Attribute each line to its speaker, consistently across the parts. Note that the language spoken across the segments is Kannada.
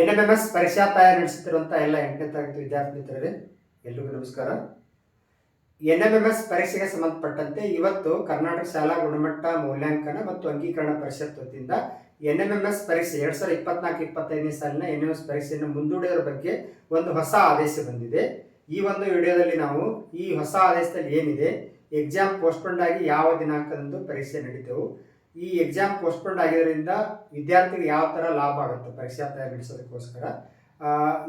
Speaker 1: ಎನ್ ಎಂ ಎಂ ಎಸ್ ಪರೀಕ್ಷಾ ತಯಾರಿ ನಡೆಸುತ್ತಿರುವಂಥ ಎಲ್ಲ ಎಂಟನೇ ತರಗತಿ ವಿದ್ಯಾರ್ಥಿ ಮಿತ್ರರೇ ಎಲ್ರಿಗೂ ನಮಸ್ಕಾರ. ಎನ್ ಎಂ ಎಂ ಎಸ್ ಪರೀಕ್ಷೆಗೆ ಸಂಬಂಧಪಟ್ಟಂತೆ ಇವತ್ತು ಕರ್ನಾಟಕ ಶಾಲಾ ಗುಣಮಟ್ಟ ಮೌಲ್ಯಾಂಕನ ಮತ್ತು ಅಂಗೀಕರಣ ಪರಿಷತ್ ವತಿಯಿಂದ ಎನ್ ಎಂ ಎಂ ಎಸ್ ಪರೀಕ್ಷೆ ಎರಡ್ ಸಾವಿರದ ಇಪ್ಪತ್ನಾಲ್ಕು ಇಪ್ಪತ್ತೈದನೇ ಸಾಲಿನ ಎನ್ ಎಂ ಎಸ್ ಪರೀಕ್ಷೆಯನ್ನು ಮುಂದೂಡಿದ ಬಗ್ಗೆ ಒಂದು ಹೊಸ ಆದೇಶ ಬಂದಿದೆ. ಈ ಒಂದು ವಿಡಿಯೋದಲ್ಲಿ ನಾವು ಈ ಹೊಸ ಆದೇಶದಲ್ಲಿ ಏನಿದೆ, ಎಕ್ಸಾಮ್ ಪೋಸ್ಟ್ಪೋಂಡ್ ಆಗಿ ಯಾವ ದಿನಾಂಕದಂದು ಪರೀಕ್ಷೆ ನಡೀತವು ಈ ಎಕ್ಸಾಮ್ ಪೋಸ್ಟ್ಪೋಂಡ್ ಆಗಿರೋದ್ರಿಂದ ವಿದ್ಯಾರ್ಥಿಗಳು ಯಾವ ಥರ ಲಾಭ ಆಗುತ್ತೆ ಪರೀಕ್ಷಾ ತಯಾರಿ ನಡೆಸೋದಕ್ಕೋಸ್ಕರ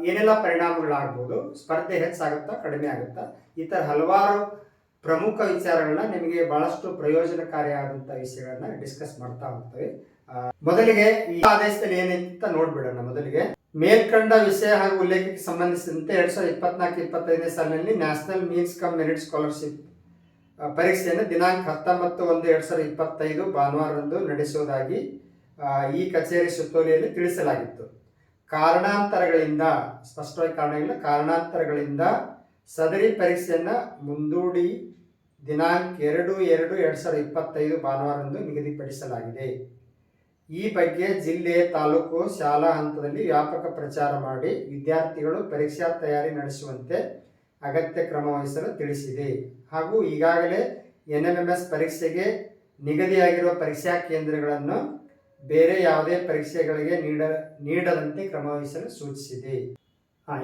Speaker 1: ಏನೆಲ್ಲ ಪರಿಣಾಮಗಳಾಗ್ಬೋದು? ಸ್ಪರ್ಧೆ ಹೆಚ್ಚಾಗುತ್ತಾ, ಕಡಿಮೆ ಆಗುತ್ತಾ? ಈ ಥರ ಹಲವಾರು ಪ್ರಮುಖ ವಿಚಾರಗಳನ್ನ ನಿಮಗೆ ಬಹಳಷ್ಟು ಪ್ರಯೋಜನಕಾರಿಯಾದಂಥ ವಿಷಯಗಳನ್ನ ಡಿಸ್ಕಸ್ ಮಾಡ್ತಾ ಹೋಗ್ತೇವೆ. ಮೊದಲಿಗೆ ಈ ಆದೇಶದಲ್ಲಿ ಏನಂತ ನೋಡ್ಬಿಡೋಣ ಮೊದಲಿಗೆ. ಮೇಲ್ಕಂಡ ವಿಷಯ ಹಾಗೂ ಉಲ್ಲೇಖಕ್ಕೆ ಸಂಬಂಧಿಸಿದಂತೆ ಎರಡ್ ಸಾವಿರದ ಇಪ್ಪತ್ನಾಲ್ಕು, ಇಪ್ಪತ್ತೈದನೇ ಸಾಲಿನಲ್ಲಿ national means cum merit scholarship ಪರೀಕ್ಷೆಯನ್ನು ದಿನಾಂಕ ಹತ್ತೊಂಬತ್ತು ಒಂದು ಎರಡು ಸಾವಿರದ ಇಪ್ಪತ್ತೈದು ಭಾನುವಾರದಂದು ನಡೆಸುವುದಾಗಿ ಈ ಕಚೇರಿ ಸುತ್ತೋಲೆಯಲ್ಲಿ ತಿಳಿಸಲಾಗಿತ್ತು. ಕಾರಣಾಂತರಗಳಿಂದ, ಸ್ಪಷ್ಟವಾಗಿ ಕಾರಣ ಇಲ್ಲ, ಕಾರಣಾಂತರಗಳಿಂದ ಸದರಿ ಪರೀಕ್ಷೆಯನ್ನು ಮುಂದೂಡಿ ದಿನಾಂಕ ಎರಡು ಎರಡು ಎರಡು ಸಾವಿರದ ಇಪ್ಪತ್ತೈದು ಭಾನುವಾರದಂದು ನಿಗದಿಪಡಿಸಲಾಗಿದೆ. ಈ ಬಗ್ಗೆ ಜಿಲ್ಲೆ, ತಾಲೂಕು, ಶಾಲಾ ಹಂತದಲ್ಲಿ ವ್ಯಾಪಕ ಪ್ರಚಾರ ಮಾಡಿ ವಿದ್ಯಾರ್ಥಿಗಳು ಪರೀಕ್ಷಾ ತಯಾರಿ ನಡೆಸುವಂತೆ ಅಗತ್ಯ ಕ್ರಮ ವಹಿಸಲು ತಿಳಿಸಿದೆ. ಹಾಗೂ ಈಗಾಗಲೇ ಎನ್ ಎಂ ಎಸ್ ಪರೀಕ್ಷೆಗೆ ನಿಗದಿಯಾಗಿರುವ ಪರೀಕ್ಷಾ ಕೇಂದ್ರಗಳನ್ನು ಬೇರೆ ಯಾವುದೇ ಪರೀಕ್ಷೆಗಳಿಗೆ ನೀಡ, ನೀಡದಂತೆ ಕ್ರಮವಹಿಸಲು ಸೂಚಿಸಿದೆ.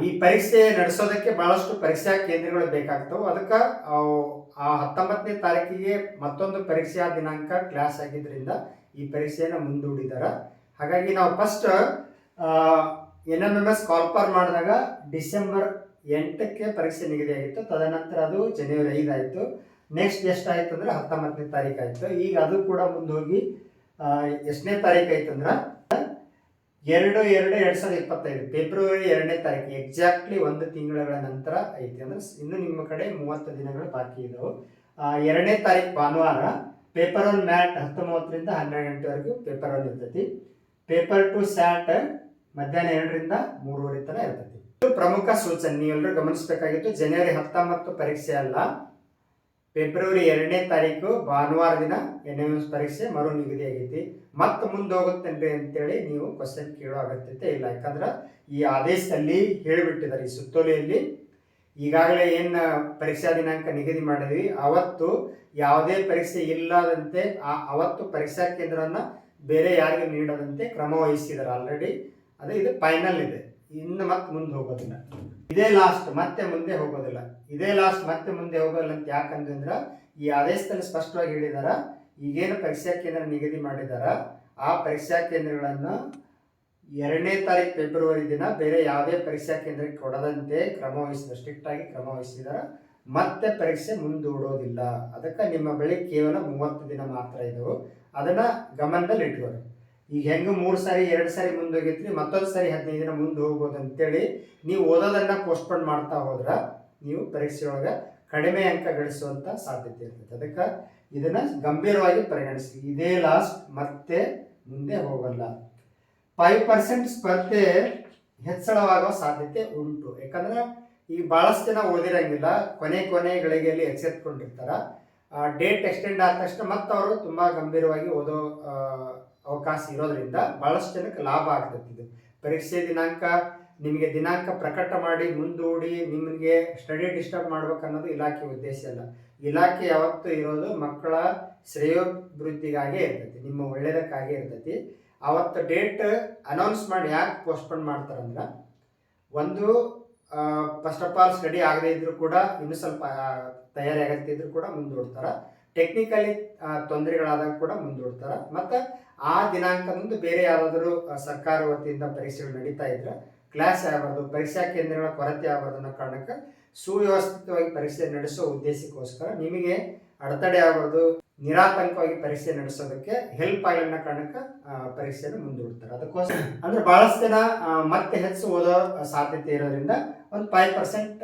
Speaker 1: ಈ ಪರೀಕ್ಷೆ ನಡೆಸೋದಕ್ಕೆ ಬಹಳಷ್ಟು ಪರೀಕ್ಷಾ ಕೇಂದ್ರಗಳು ಬೇಕಾಗ್ತವೆ. ಅದಕ್ಕೆ ಆ ಹತ್ತೊಂಬತ್ತನೇ ತಾರೀಕಿಗೆ ಮತ್ತೊಂದು ಪರೀಕ್ಷಾ ದಿನಾಂಕ ಕ್ಲಾಸ್ ಆಗಿದ್ದರಿಂದ ಈ ಪರೀಕ್ಷೆಯನ್ನು ಮುಂದೂಡಿದ್ದಾರೆ. ಹಾಗಾಗಿ ನಾವು first N M M S ಕಾಲ್ಪರ್ ಮಾಡಿದಾಗ ಡಿಸೆಂಬರ್ ಎಂಟಕ್ಕೆ ಪರೀಕ್ಷೆ ನಿಗದಿಯಾಗಿತ್ತು. ತದನಂತರ ಅದು ಜನವರಿ ಐದಾಯಿತು. ನೆಕ್ಸ್ಟ್ ಎಷ್ಟಾಯಿತು ಅಂದರೆ ಹತ್ತೊಂಬತ್ತನೇ ತಾರೀಕು ಆಯಿತು. ಈಗ ಅದು ಕೂಡ ಮುಂದೆ ಹೋಗಿ ಆ, ಎಷ್ಟನೇ ತಾರೀಕು ಆಯ್ತು ಅಂದ್ರೆ ಎರಡು ಎರಡು ಎರಡು ಸಾವಿರದ ಇಪ್ಪತ್ತೈದು ಫೆಬ್ರವರಿ ಎರಡನೇ ತಾರೀಕು ಎಕ್ಸಾಕ್ಟ್ಲಿ ಒಂದು ತಿಂಗಳ ನಂತರ ಐತಿ ಅಂದ್ರೆ ಇನ್ನು ನಿಮ್ಮ ಕಡೆ ಮೂವತ್ತು ದಿನಗಳು ಬಾಕಿ ಇದಾವೆ. ಆ, ಎರಡನೇ ತಾರೀಕು ಭಾನುವಾರ ಪೇಪರ್ ಒನ್ ಮ್ಯಾಟ್ ಹತ್ತೊಂಬತ್ತರಿಂದ ಹನ್ನೆರಡು ಗಂಟೆವರೆಗೂ ಪೇಪರ್ ಒನ್ ಇರ್ತೈತಿ. ಪೇಪರ್ ಟು ಸ್ಯಾಟ್ ಮಧ್ಯಾಹ್ನ ಎರಡರಿಂದ ಮೂರುವರೆ ತನಕ ಇರ್ತೈತಿ. ಪ್ರಮುಖ ಸೂಚನೆ ನೀವೆಲ್ಲರೂ ಗಮನಿಸಬೇಕಾಗಿತ್ತು, ಜನವರಿ ಹತ್ತೊಂಬತ್ತು ಪರೀಕ್ಷೆ ಅಲ್ಲ. ಫೆಬ್ರವರಿ ಎರಡನೇ ತಾರೀಕು, ಭಾನುವಾರ ದಿನ ಎನ್ ಎಂ ಎಸ್ ಪರೀಕ್ಷೆ ಮರು ನಿಗದಿ ಆಗೈತಿ. ಮತ್ತೆ ಮುಂದೆ ಹೋಗುತ್ತೇನ್ರಿ ಅಂತೇಳಿ ನೀವು ಕ್ವಶನ್ ಕೇಳೋ ಅಗತ್ಯತೆ ಇಲ್ಲ. ಯಾಕಂದ್ರೆ ಈ ಆದೇಶದಲ್ಲಿ ಹೇಳಿಬಿಟ್ಟಿದ್ದಾರೆ ಈ ಸುತ್ತೋಲೆಯಲ್ಲಿ. ಈಗಾಗಲೇ ಏನು ಪರೀಕ್ಷಾ ದಿನಾಂಕ ನಿಗದಿ ಮಾಡಿದ್ವಿ, ಅವತ್ತು ಯಾವುದೇ ಪರೀಕ್ಷೆ ಇಲ್ಲದಂತೆ ಆ ಅವತ್ತು ಪರೀಕ್ಷಾ ಕೇಂದ್ರವನ್ನು ಬೇರೆ ಯಾರಿಗೂ ನೀಡದಂತೆ ಕ್ರಮ ವಹಿಸಿದ್ದಾರೆ ಆಲ್ರೆಡಿ ಅದೇ ಇದು ಫೈನಲ್ ಇದೆ. ಇನ್ನು ಮತ್ತೆ ಮುಂದೆ ಹೋಗೋದಿಲ್ಲ. ಇದೇ ಲಾಸ್ಟ್ ಮತ್ತೆ ಮುಂದೆ ಹೋಗೋದಿಲ್ಲ. ಇದೇ ಲಾಸ್ಟ್ ಮತ್ತೆ ಮುಂದೆ ಹೋಗೋದಿಲ್ಲ ಅಂತ ಯಾಕಂದ್ರೆ ಈ ಆದೇಶದಲ್ಲಿ ಸ್ಪಷ್ಟವಾಗಿ ಹೇಳಿದಾರ, ಈಗೇನು ಪರೀಕ್ಷಾ ಕೇಂದ್ರ ನಿಗದಿ ಮಾಡಿದಾರ, ಆ ಪರೀಕ್ಷಾ ಕೇಂದ್ರಗಳನ್ನು ಎರಡನೇ ತಾರೀಕು ಫೆಬ್ರವರಿ ದಿನ ಬೇರೆ ಯಾವುದೇ ಪರೀಕ್ಷಾ ಕೇಂದ್ರಕ್ಕೆ ಕೊಡದಂತೆ ಕ್ರಮ ವಹಿಸಿದ ಸ್ಟ್ರಿಕ್ಟ್ ಆಗಿ ಕ್ರಮ ವಹಿಸಿದಾರ. ಮತ್ತೆ ಪರೀಕ್ಷೆ ಮುಂದೂಡೋದಿಲ್ಲ. ಅದಕ್ಕೆ ನಿಮ್ಮ ಬಳಿ ಕೇವಲ ಮೂವತ್ತು ದಿನ ಮಾತ್ರ ಇದ್ದವು ಅದನ್ನ ಗಮನದಲ್ಲಿ ಇಟ್ಕೊಳ್ಳಿ ಈಗ ಹೆಂಗೆ ಮೂರು ಸಾರಿ, ಎರಡು ಸಾರಿ ಮುಂದೋಗಿತ್ರಿ ಮತ್ತೊಂದು ಸಾರಿ ಹದಿನೈದು ದಿನ ಮುಂದೆ ಹೋಗ್ಬೋದು ಅಂತೇಳಿ ನೀವು ಓದೋದನ್ನ ಪೋಸ್ಟ್ಪೋನ್ ಮಾಡ್ತಾ ಹೋದ್ರೆ ನೀವು ಪರೀಕ್ಷೆ ಒಳಗೆ ಕಡಿಮೆ ಅಂಕ ಗಳಿಸುವಂಥ ಸಾಧ್ಯತೆ ಇರ್ತದೆ ಅದಕ್ಕೆ ಇದನ್ನ ಗಂಭೀರವಾಗಿ ಪರಿಗಣಿಸಿ. ಇದೇ ಲಾಸ್ಟ್ ಮತ್ತೆ ಮುಂದೆ ಹೋಗಲ್ಲ. ಫೈವ್ ಪರ್ಸೆಂಟ್ ಸ್ಪರ್ಧೆ ಹೆಚ್ಚಳವಾಗುವ ಸಾಧ್ಯತೆ ಉಂಟು. ಯಾಕಂದ್ರೆ ಈಗ ಬಹಳಷ್ಟು ಜನ ಓದಿರಂಗಿಲ್ಲ, ಕೊನೆ ಕೊನೆ ಗಳಿಗೆಯಲ್ಲಿ ಎಚ್ಚೆತ್ಕೊಂಡಿರ್ತಾರ ಡೇಟ್ ಎಕ್ಸ್ಟೆಂಡ್ ಆದ ತಕ್ಷಣ ಮತ್ತೆ ಅವರು ತುಂಬಾ ಗಂಭೀರವಾಗಿ ಓದೋ ಅವಕಾಶ ಇರೋದ್ರಿಂದ ಬಹಳಷ್ಟು ಜನಕ್ಕೆ ಲಾಭ ಆಗ್ತದೆ ಪರೀಕ್ಷೆ ದಿನಾಂಕ, ನಿಮಗೆ ದಿನಾಂಕ ಪ್ರಕಟ ಮಾಡಿ ಮುಂದೂಡಿ ನಿಮಗೆ ಸ್ಟಡಿ ಡಿಸ್ಟರ್ಬ್ ಮಾಡ್ಬೇಕನ್ನೋದು ಇಲಾಖೆ ಉದ್ದೇಶ ಅಲ್ಲ. ಇಲಾಖೆ ಯಾವತ್ತೂ ಇರೋದು ಮಕ್ಕಳ ಶ್ರೇಯೋಭಿವೃದ್ಧಿಗಾಗೇ ಇರ್ತೈತಿ ನಿಮ್ಮ ಒಳ್ಳೆಯದಕ್ಕಾಗೇ ಇರ್ತೈತಿ ಅವತ್ತು ಡೇಟ್ ಅನೌನ್ಸ್ ಮಾಡಿ ಯಾಕೆ ಪೋಸ್ಟ್ಪೋನ್ ಮಾಡ್ತಾರಂದ್ರೆ ಒಂದು ಫಸ್ಟ್ ಆಫ್ ಆಲ್ ಸ್ಟಡಿ ಆಗದೇ ಇದ್ರೂ ಕೂಡ ಇನ್ನೂ ಸ್ವಲ್ಪ ತಯಾರಿ ಆಗತ್ತಿದ್ರು ಕೂಡ ಮುಂದೂಡ್ತಾರ. ಟೆಕ್ನಿಕಲಿ ತೊಂದರೆಗಳಾದಾಗ ಕೂಡ ಮುಂದೂಡ್ತಾರೆ. ಮತ್ತು ಆ ದಿನಾಂಕದಂದು ಬೇರೆ ಯಾರಾದರೂ ಸರ್ಕಾರ ವತಿಯಿಂದ ಪರೀಕ್ಷೆಗಳು ನಡೀತಾ ಇದ್ರೆ ಕ್ಲಾಸ್ ಆಗಬಾರ್ದು ಪರೀಕ್ಷಾ ಕೇಂದ್ರಗಳ ಕೊರತೆ ಆಗಬಾರ್ದು ಅನ್ನೋ ಕಾರಣಕ್ಕೆ ಸುವ್ಯವಸ್ಥಿತವಾಗಿ ಪರೀಕ್ಷೆ ನಡೆಸೋ ಉದ್ದೇಶಕ್ಕೋಸ್ಕರ ನಿಮಗೆ ಅಡೆತಡೆ ಆಗಬಾರ್ದು ನಿರಾತಂಕವಾಗಿ ಪರೀಕ್ಷೆ ನಡೆಸೋದಕ್ಕೆ ಹೆಲ್ಪ್ ಆಗಲಿ ಅನ್ನೋ ಕಾರಣಕ್ಕೆ ಪರೀಕ್ಷೆಯನ್ನು ಮುಂದೂಡ್ತಾರೆ. ಅದಕ್ಕೋಸ್ಕರ ಅಂದ್ರೆ ಬಹಳಷ್ಟು ಜನ ಮತ್ತೆ ಹೆಚ್ಚು ಓದೋ ಸಾಧ್ಯತೆ ಇರೋದ್ರಿಂದ ಒಂದು ಫೈವ್ ಪರ್ಸೆಂಟ್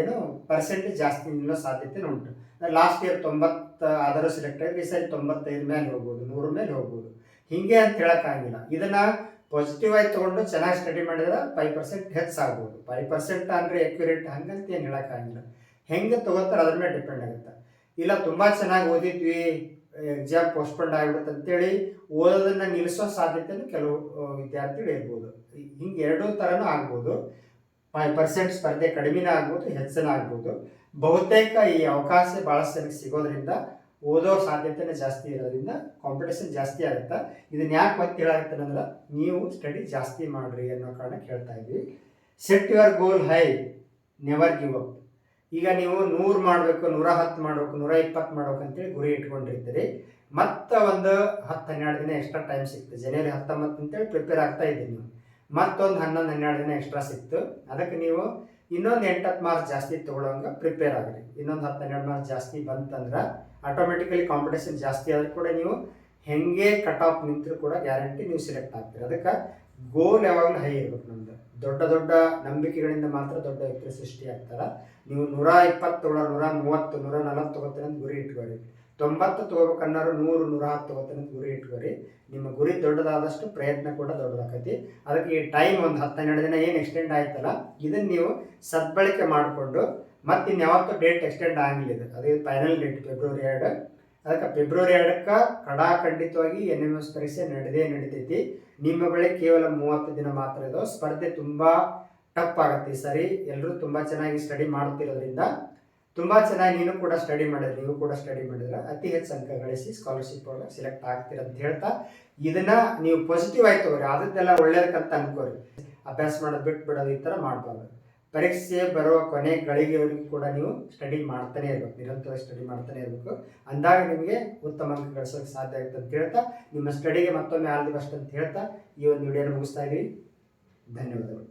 Speaker 1: ಏನು ಪರ್ಸೆಂಟೇಜ್ ಜಾಸ್ತಿ ನಿಲ್ಲೋ ಸಾಧ್ಯತೆ ಉಂಟು. ಲಾಸ್ಟ್ ಇಯರ್ ತೊಂಬತ್ತು ಆದರೂ ಸೆಲೆಕ್ಟ್ ಆಗಿ ಈ ತೊಂಬತ್ತೈದು ಮೇಲೆ ಹೋಗ್ಬೋದು, ನೂರು ಮೇಲೆ ಹೋಗ್ಬೋದು. ಹಿಂಗೆ ಅಂತ ಹೇಳೋಕ್ಕಾಗಿಲ್ಲ. ಇದನ್ನ ಪಾಸಿಟಿವ್ ಆಗಿ ತೊಗೊಂಡು ಚೆನ್ನಾಗಿ ಸ್ಟಡಿ ಮಾಡಿದ್ರೆ ಫೈವ್ ಪರ್ಸೆಂಟ್ ಹೆಚ್ಚಾಗ್ಬೋದು. ಫೈವ್ ಪರ್ಸೆಂಟ್ ಅಂದರೆ ಎಕ್ಯುರೇಟ್ ಹಂಗಂತ ಏನು ಹೇಳೋಕ್ಕಾಗಿಲ್ಲ. ಹೆಂಗೆ ತಗೋತಾರೆ ಅದ್ರ ಮೇಲೆ ಡಿಪೆಂಡ್ ಆಗುತ್ತೆ. ಇಲ್ಲ, ತುಂಬ ಚೆನ್ನಾಗಿ ಓದಿದ್ವಿ ಎಕ್ಸಾಮ್ ಪೋಸ್ಟ್ಪೋಂಡ್ ಆಗಿಬಿಡುತ್ತೆ ಅಂತೇಳಿ ಓದೋದನ್ನು ನಿಲ್ಲಿಸೋ ಸಾಧ್ಯತೆನ ಕೆಲವು ವಿದ್ಯಾರ್ಥಿಗಳು ಇರ್ಬೋದು. ಹಿಂಗೆ ಎರಡೂ ಥರನೂ ಆಗ್ಬೋದು. ಫೈವ್ ಪರ್ಸೆಂಟ್ ಸ್ಪರ್ಧೆ ಕಡಿಮೆನೇ ಆಗ್ಬೋದು, ಹೆಚ್ಚನ ಆಗ್ಬೋದು. ಬಹುತೇಕ ಈ ಅವಕಾಶ ಭಾಳಷ್ಟು ಜನಕ್ಕೆ ಸಿಗೋದ್ರಿಂದ ಓದೋ ಸಾಧ್ಯತೆನೇ ಜಾಸ್ತಿ ಇರೋದ್ರಿಂದ ಕಾಂಪಿಟೇಷನ್ ಜಾಸ್ತಿ ಆಗುತ್ತೆ. ಇದನ್ನ ಯಾಕೆ ಮತ್ತೆ ಅಂದ್ರೆ ನೀವು ಸ್ಟಡಿ ಜಾಸ್ತಿ ಮಾಡ್ರಿ ಅನ್ನೋ ಕಾರಣ ಕೇಳ್ತಾ ಇದ್ವಿ. Set your goal high never give up ಈಗ ನೀವು ನೂರು ಮಾಡಬೇಕು, ನೂರ ಹತ್ತು ಮಾಡಬೇಕು, ನೂರ ಇಪ್ಪತ್ತು ಮಾಡ್ಬೇಕು ಅಂತೇಳಿ ಗುರಿ ಇಟ್ಕೊಂಡಿರ್ತೀರಿ. ಮತ್ತೆ ಒಂದು ಹತ್ತು ಹನ್ನೆರಡು ದಿನ ಎಕ್ಸ್ಟ್ರಾ ಟೈಮ್ ಸಿಕ್ತು. ಜನವರಿ ಹತ್ತೊಂಬತ್ತು ಅಂತೇಳಿ ಪ್ರಿಪೇರ್ ಆಗ್ತಾ ಇದ್ದೀನಿ ಮತ್ತೊಂದು ಹನ್ನೊಂದು ಹನ್ನೆರಡು ದಿನ ಎಕ್ಸ್ಟ್ರಾ ಸಿಕ್ತು. ಅದಕ್ಕೆ ನೀವು ಇನ್ನೊಂದು ಎಂಟತ್ತು ಮಾರ್ಕ್ಸ್ ಜಾಸ್ತಿ ತೊಗೊಳಂಗೆ ಪ್ರಿಪೇರ್ ಆಗಲಿ ಇನ್ನೊಂದು ಹತ್ತು ಹನ್ನೆರಡು ಮಾರ್ಕ್ಸ್ ಜಾಸ್ತಿ ಬಂತಂದ್ರೆ ಆಟೋಮೆಟಿಕಲಿ ಕಾಂಪಿಟೇಷನ್ ಜಾಸ್ತಿ ಆದ್ರೂ ಕೂಡ ನೀವು ಹೆಂಗೆ ಕಟ್ ಆಫ್ ನಿಂತರೂ ಕೂಡ ಗ್ಯಾರಂಟಿ ನೀವು ಸೆಲೆಕ್ಟ್ ಆಗ್ತೀರಿ. ಅದಕ್ಕೆ ಗೋಲ್ ಯಾವಾಗಲೂ ಹೈ ಇರ್ಬೇಕು ನಮ್ದು. ದೊಡ್ಡ ದೊಡ್ಡ ನಂಬಿಕೆಗಳಿಂದ ಮಾತ್ರ ದೊಡ್ಡ ವ್ಯಕ್ತಿ ಸೃಷ್ಟಿ ಆಗ್ತಾರ. ನೀವು ನೂರ ಇಪ್ಪತ್ತು ತೊಗೊಳ್ಳೋ ನೂರ ಮೂವತ್ತು, ನೂರ ನಲವತ್ತು ತೊಗೋತೀರ ಅಂತ ಗುರಿ ಇಟ್ಕೋರಿ ತೊಂಬತ್ತು ತೊಗೋಬೇಕನ್ನೋರು ನೂರು ನೂರ ಹತ್ತು ಹೊತ್ತಿನ ಗುರಿ ಇಟ್ಕೋರಿ. ನಿಮ್ಮ ಗುರಿ ದೊಡ್ಡದಾದಷ್ಟು ಪ್ರಯತ್ನ ಕೂಡ ದೊಡ್ಡದಾಕತಿ. ಅದಕ್ಕೆ ಈ ಟೈಮ್ ಒಂದು ಹತ್ತು ಹನ್ನೆರಡು ದಿನ ಏನು ಎಕ್ಸ್ಟೆಂಡ್ ಆಯ್ತಲ್ಲ, ಇದನ್ನು ನೀವು ಸದ್ಬಳಕೆ ಮಾಡಿಕೊಂಡು ಮತ್ತು ಇನ್ಯಾವತ್ತೂ ಡೇಟ್ ಎಕ್ಸ್ಟೆಂಡ್ ಆಗಿಲ್ಲ ಇದು ಅದು ಫೈನಲ್ ಡೇಟ್ ಫೆಬ್ರವರಿ ಎರಡು. ಅದಕ್ಕೆ ಫೆಬ್ರವರಿ ಎರಡಕ್ಕೆ ಕಡಾಖಂಡಿತವಾಗಿ ಎನ್ ಎಂ ಎಸ್ ಪರೀಕ್ಷೆ ನಡೆದೇ ನಡೀತೈತಿ. ನಿಮ್ಮ ಬಳಿ ಕೇವಲ ಮೂವತ್ತು ದಿನ ಮಾತ್ರ ಇದು ಸ್ಪರ್ಧೆ ತುಂಬ ಟಫ್ ಆಗುತ್ತೆ ಸರಿ. ಎಲ್ಲರೂ ತುಂಬ ಚೆನ್ನಾಗಿ ಸ್ಟಡಿ ಮಾಡ್ತಿರೋದ್ರಿಂದ. ತುಂಬ ಚೆನ್ನಾಗಿ ನೀನು ಕೂಡ ಸ್ಟಡಿ ಮಾಡಿದ್ರೆ, ನೀವು ಕೂಡ ಸ್ಟಡಿ ಮಾಡಿದ್ರೆ, ಅತಿ ಹೆಚ್ಚು ಅಂಕ ಗಳಿಸಿ ಸ್ಕಾಲರ್ಶಿಪ್ ಒಳಗೆ ಸೆಲೆಕ್ಟ್ ಆಗ್ತೀರ ಅಂತ ಹೇಳ್ತಾ, ಇದನ್ನ ನೀವು ಪಾಸಿಟಿವ್ ಆಯ್ತು ತಗೋರಿ, ಆದದ್ದೆಲ್ಲ ಒಳ್ಳೇದಕ್ಕಂತ ಅನ್ಕೋರಿ. ಅಭ್ಯಾಸ ಮಾಡೋದು ಬಿಟ್ಟು ಬಿಡೋದು ಈ ಥರ ಮಾಡಬಾರ್ದು. ಪರೀಕ್ಷೆ ಬರುವ ಕೊನೆ ಗಳಿಗೆವರೆಗೂ ಕೂಡ ನೀವು ಸ್ಟಡಿ ಮಾಡ್ತಾನೆ ಇರಬೇಕು, ನಿರಂತರವಾಗಿ ಸ್ಟಡಿ ಮಾಡ್ತಾನೆ ಇರಬೇಕು. ಅಂದಾಗ ನಿಮಗೆ ಉತ್ತಮ ಅಂಕ ಗಳಿಸೋಕೆ ಸಾಧ್ಯ ಆಗುತ್ತೆ ಅಂತ ಹೇಳ್ತಾ, ನಿಮ್ಮ ಸ್ಟಡಿಗೆ ಮತ್ತೊಮ್ಮೆ ಆಲ್ ದಿ ಬೆಸ್ಟ್ ಅಂತ ಹೇಳ್ತಾ, ಈ ಒಂದು ವಿಡಿಯೋನ ಮುಗಿಸ್ತಾ ಇದ್ದೀವಿ. ಧನ್ಯವಾದಗಳು.